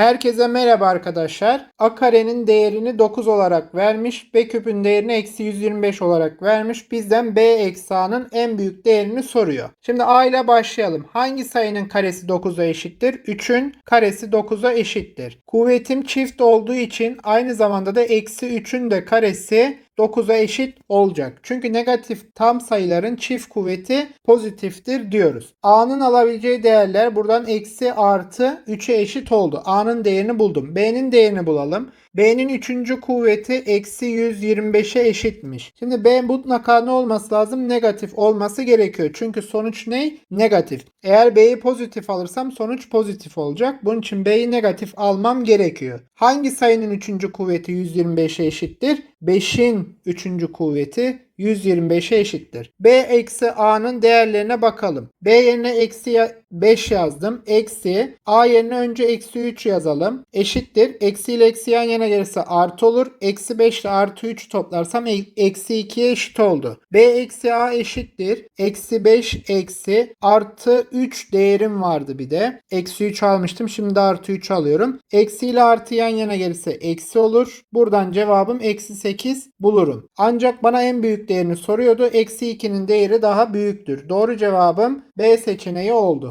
Herkese merhaba arkadaşlar. A karenin değerini 9 olarak vermiş. B küpün değerini eksi 125 olarak vermiş. Bizden B eksi A'nın en büyük değerini soruyor. Şimdi A ile başlayalım. Hangi sayının karesi 9'a eşittir? 3'ün karesi 9'a eşittir. Kuvvetim çift olduğu için aynı zamanda da eksi 3'ün de karesi 9'a eşit olacak. Çünkü negatif tam sayıların çift kuvveti pozitiftir diyoruz. A'nın alabileceği değerler buradan eksi artı 3'e eşit oldu. A'nın değerini buldum. B'nin değerini bulalım. B'nin 3. kuvveti eksi 125'e eşitmiş. Şimdi B mutlaka ne olması lazım? Negatif olması gerekiyor. Çünkü sonuç ne? Negatif. Eğer B'yi pozitif alırsam sonuç pozitif olacak. Bunun için B'yi negatif almam gerekiyor. Hangi sayının 3. kuvveti 125'e eşittir? 5'in 3. kuvveti 125'e eşittir. B eksi A'nın değerlerine bakalım. B yerine eksi ya- 5 yazdım. Eksi A yerine önce eksi 3 yazalım. Eşittir. Eksi ile eksi yan yana gelirse artı olur. Eksi 5 ile artı 3 toplarsam e- eksi 2'ye eşit oldu. B eksi A eşittir. Eksi 5 eksi artı 3 değerim vardı bir de. Eksi 3 almıştım. Şimdi artı 3 alıyorum. Eksi ile artı yan yana gelirse eksi olur. Buradan cevabım eksi 8 bulurum. Ancak bana en büyük değerini soruyordu. Eksi 2'nin değeri daha büyüktür. Doğru cevabım B seçeneği oldu.